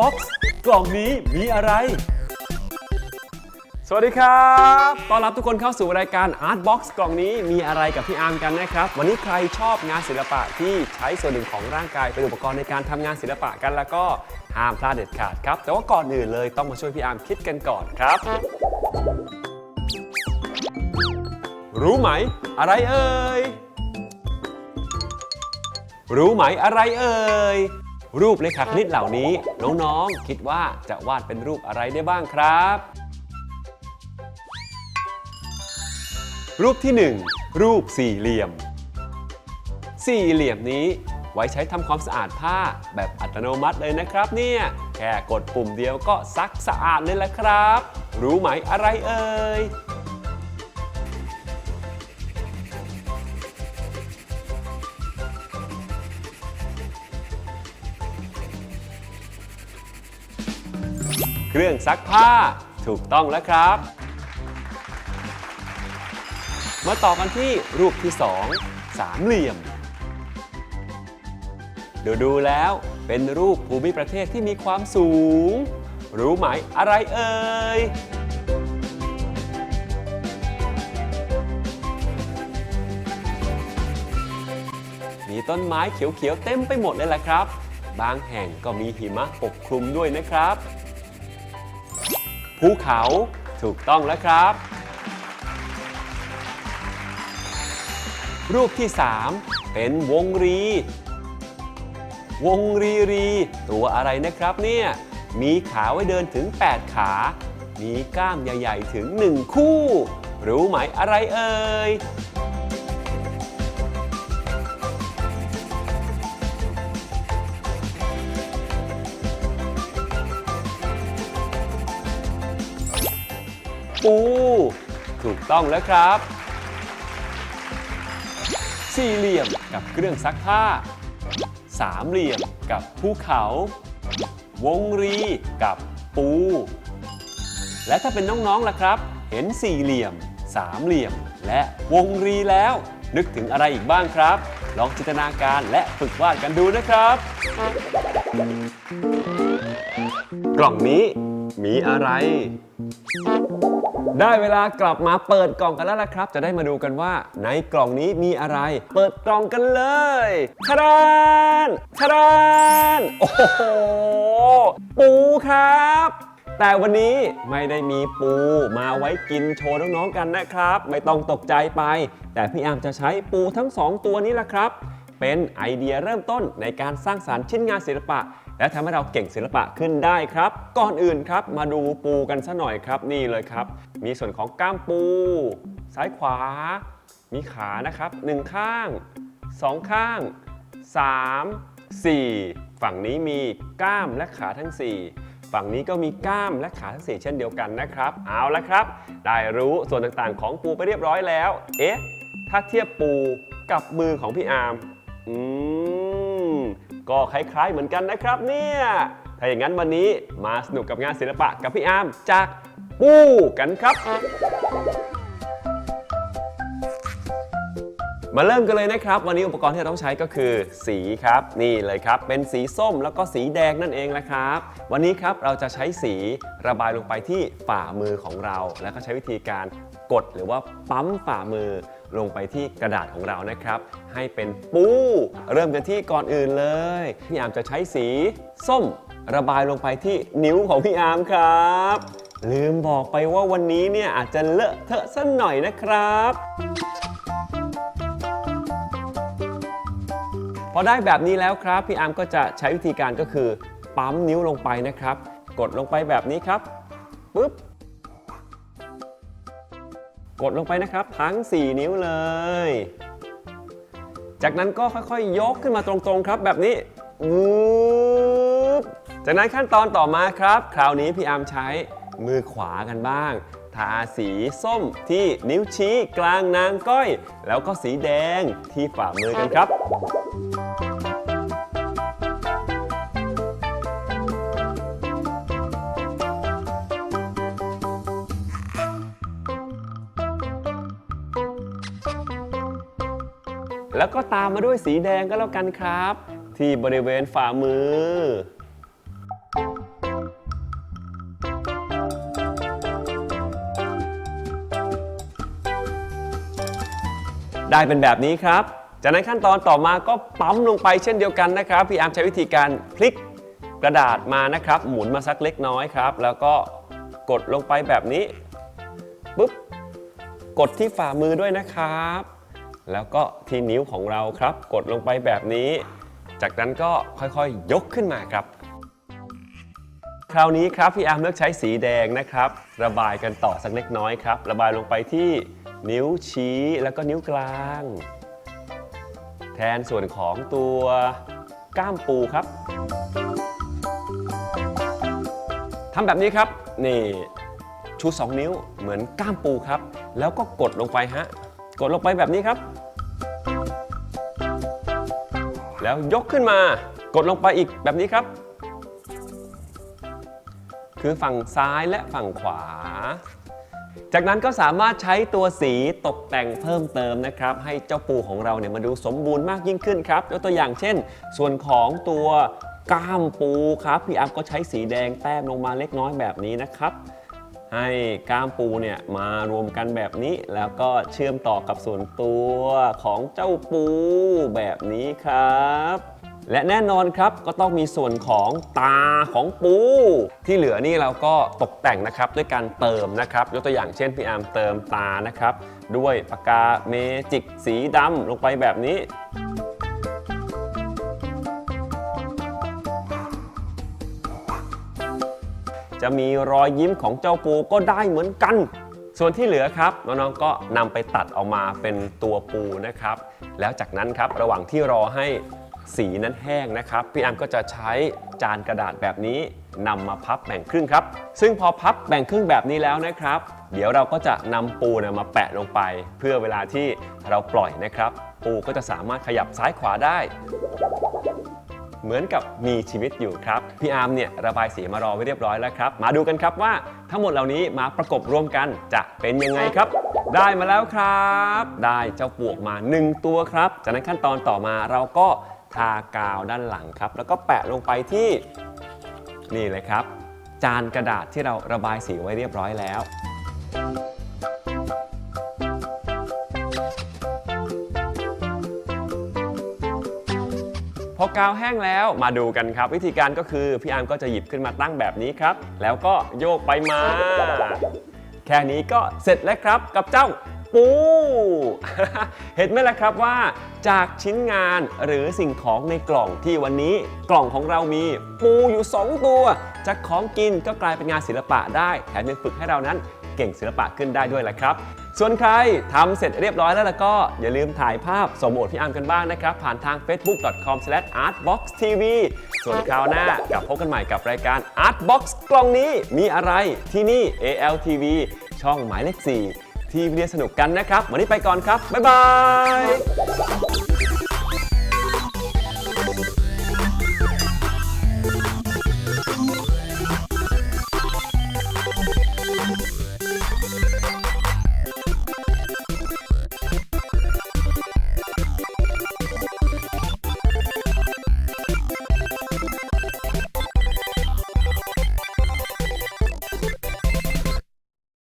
Box กล่องนี้มีอะไร สวัสดีครับ ต้อนรับทุกคนเข้าสู่รายการ Art Box กล่องนี้มีอะไรกับพี่อาร์มกันนะครับ วันนี้ใครชอบงานศิลปะที่ใช้ส่วนหนึ่งของร่างกายเป็นอุปกรณ์ในการทำงานศิลปะกันแล้วก็ห้ามพลาดเด็ดขาดครับ แต่ว่าก่อนอื่นเลยต้องมาช่วยพี่อาร์มคิดกันก่อนครับ รู้ไหม อะไรเอ่ย รู้ไหมอะไรเอ่ย รูปเลขาคณิตเหล่านี้ น้องๆ คิดว่าจะวาดเป็นรูปอะไรได้บ้างครับ รูปที่ 1 รูปสี่เหลี่ยม สี่เหลี่ยมนี้ไว้ใช้ทำความสะอาดผ้าแบบอัตโนมัติเลยนะครับ เนี่ยแค่กดปุ่มเดียวก็ซักสะอาดเลยละครับ รู้ไหมอะไรเอ่ย เครื่องซักผ้า ถูกต้องแล้วครับ มาต่อกันที่รูปที่ 2 สามเหลี่ยม ดูดูแล้วเป็นรูปภูมิประเทศที่มีความสูง รู้ไหมอะไรเอ่ยมีต้นไม้เขียวๆเต็มไปหมดเลยล่ะครับ บางแห่งก็มีหิมะปกคลุมด้วยนะครับ ภูเขาถูกต้องแล้วครับ รูปที่ 3 เป็นวงรี วงรีรี ตัวอะไรนะครับเนี่ยมีขาไว้เดินถึง 8 ขา มีกล้ามใหญ่ ๆ ถึง 1 คู่ รู้ไหมอะไรเอ่ย ปู ถูกต้องแล้วครับ สี่เหลี่ยมกับเครื่องซักผ้า สามเหลี่ยมกับภูเขา วงรีกับปู และถ้าเป็นน้องๆล่ะครับ เห็นสี่เหลี่ยม สามเหลี่ยม และวงรีแล้ว นึกถึงอะไรอีกบ้างครับ ลองจินตนาการและฝึกวาดกันดูนะครับ กล่องนี้มีอะไร ได้เวลากลับมาเปิดกล่องกันแล้วล่ะครับ จะได้มาดูกันว่าในกล่องนี้มีอะไร เปิดกล่องกันเลยทะดานทะดานโอ้โห ปูครับ แต่วันนี้ไม่ได้มีปูมาไว้กินโชว์น้องๆกันนะครับ ไม่ต้องตกใจไป แต่พี่อามจะใช้ปูทั้งสองตัวนี้แหละครับ เป็นไอเดียเริ่มต้นในการสร้างสารรค์ชิ้นงานศิลปะ และทำให้เราเก่งศิลปะขึ้นได้ครับ ก่อนอื่นครับ มาดูปูกันซะหน่อยครับนี่เลยครับ มีส่วนของก้ามปู ซ้ายขวา มีขานะครับหนึ่งข้างสองข้าง 3 4 ฝั่งนี้มีก้ามและขาทั้ง 4 ฝั่งนี้ก็มีก้ามและขาทั้ง 4 เช่นเดียวกันนะครับ เอาละครับ ได้รู้ส่วนต่างๆ ของปูไปเรียบร้อยแล้ว เอ๊ะ ถ้าเทียบปูกับมือของพี่อาร์มอืม ก็คล้าย ๆ เหมือนกันนะครับเนี่ย ถ้าอย่างนั้นวันนี้มาสนุกกับงานศิลปะกับพี่อาร์มจากปูกันครับ มาเริ่มกันเลยนะครับ วันนี้อุปกรณ์ที่เราต้องใช้ก็คือ สีครับ นี่เลยครับ เป็นสีส้มแล้วก็สีแดงนั่นเองแหละครับ วันนี้ครับเราจะใช้สีระบายลงไปที่ฝ่ามือของเรา แล้วก็ใช้วิธีการกดหรือว่าปั๊มฝ่ามือ ลงไปที่กระดาษของเรานะครับ ให้เป็นปูเริ่มกันที่ก่อนอื่นเลยพี่อาร์มจะใช้สีส้มระบายลงไปที่นิ้วของพี่อาร์มครับ ลืมบอกไปว่าวันนี้เนี่ยอาจจะเลอะเทอะสักหน่อยนะครับพอได้แบบนี้แล้วครับ พี่อาร์มก็จะใช้วิธีการก็คือ ปั๊มนิ้วลงไปนะครับ กดลงไปแบบนี้ครับปุ๊บ กดลงไปนะครับ ทั้ง 4 นิ้วเลย จากนั้นก็ค่อยๆ ยกขึ้นมาตรงๆครับแบบนี้วืบจากนั้นขั้นตอนต่อมาครับ คราวนี้พี่อาร์มใช้มือขวากันบ้าง ทาสีส้มที่นิ้วชี้กลางนางก้อย แล้วก็สีแดงที่ฝ่ามือกันครับ แล้วก็ตามมาด้วยสีแดงก็แล้วกันครับ ที่บริเวณฝ่ามือ ได้เป็นแบบนี้ครับ จากนั้นขั้นตอนต่อมาก็ปั๊มลงไปเช่นเดียวกันนะครับ พี่อาร์มใช้วิธีการพลิกกระดาษมานะครับ หมุนมาสักเล็กน้อยครับ แล้วก็กดลงไปแบบนี้ปุ๊บกดที่ฝ่ามือด้วยนะครับ แล้วก็ที่นิ้วของเราครับ กดลงไปแบบนี้ จากนั้นก็ค่อยๆยกขึ้นมาครับ คราวนี้ครับพี่อาร์มเลือกใช้สีแดงนะครับ ระบายกันต่อสักเล็กน้อยครับ ระบายลงไปที่นิ้วชี้แล้วก็นิ้วกลาง แทนส่วนของตัวก้ามปูครับทำแบบนี้ครับ นี่ชู 2 นิ้วเหมือนก้ามปูครับ แล้วก็กดลงไปฮะ กดลงไปแบบนี้ครับ แล้วยกขึ้นมากดลงไปอีกแบบนี้ครับ คือฝั่งซ้ายและฝั่งขวา จากนั้นก็สามารถใช้ตัวสีตกแต่งเพิ่มเติมนะครับ ให้เจ้าปูของเราเนี่ยมาดูสมบูรณ์มากยิ่งขึ้นครับยกตัวอย่างเช่น ส่วนของตัวก้ามปูครับพี่อัพก็ใช้สีแดงแต้มลงมาเล็กน้อยแบบนี้นะครับ ให้ก้ามปูเนี่ยมารวมกันแบบนี้ แล้วก็เชื่อมต่อกับส่วนตัวของเจ้าปูแบบนี้ครับ และแน่นอนครับก็ต้องมีส่วนของตาของปู ที่เหลือนี่เราก็ตกแต่งนะครับด้วยการเติมนะครับ ยกตัวอย่างเช่นพี่อาร์มเติมตานะครับ ด้วยปากกาเมจิกสีดำลงไปแบบนี้ จะมีรอยยิ้มของเจ้าปูก็ได้เหมือนกัน ส่วนที่เหลือครับน้องๆก็นำไปตัดออกมาเป็นตัวปูนะครับ แล้วจากนั้นครับระหว่างที่รอให้สีนั้นแห้งนะครับ พี่อาร์มก็จะใช้จานกระดาษแบบนี้นำมาพับแบ่งครึ่งครับ ซึ่งพอพับแบ่งครึ่งแบบนี้แล้วนะครับ เดี๋ยวเราก็จะนำปูเนยมาแปะลงไป เพื่อเวลาที่เราปล่อยนะครับ ปูก็จะสามารถขยับซ้ายขวาได้ เหมือนกับมีชีวิตอยู่ครับ พี่อาร์มเนี่ยระบายสีมารอไว้เรียบร้อยแล้วครับ มาดูกันครับว่าทั้งหมดเหล่านี้มาประกบรวมกันจะเป็นยังไงครับ ได้มาแล้วครับ ได้เจ้าปวกมา 1 ตัวครับ จากนั้นขั้นตอนต่อมาเราก็ทากาวด้านหลังครับ แล้วก็แปะลงไปที่นี่เลยครับ จานกระดาษที่เราระบายสีไว้เรียบร้อยแล้ว พอกาวแห้งแล้วมาดูกันครับ วิธีการก็คือพี่อาร์มก็จะหยิบขึ้นมาตั้งแบบนี้ครับ แล้วก็โยกไปมา แค่นี้ก็เสร็จแล้วครับกับเจ้าปู เห็นไหมล่ะครับว่า จากชิ้นงานหรือสิ่งของในกล่องที่วันนี้กล่องของเรามีปูอยู่ 2 ตัว จากของกินก็กลายเป็นงานศิลปะได้แถมยังฝึกให้เรานั้นเก่งศิลปะขึ้นได้ด้วยแหละครับ ส่วนใครทำเสร็จเรียบร้อยแล้วก็อย่าลืมถ่ายภาพสมโอดพี่อามกันบ้างนะครับ ผ่านทาง facebook.com/artboxtv ส่วนคราวหน้ากลับพบกันใหม่กับรายการ Artbox กล่องนี้มีอะไรที่นี่ ALTV ช่องหมายเลข 4 ที่วิดีสนุกกันนะครับ วันนี้ไปก่อนครับ บ๊ายบาย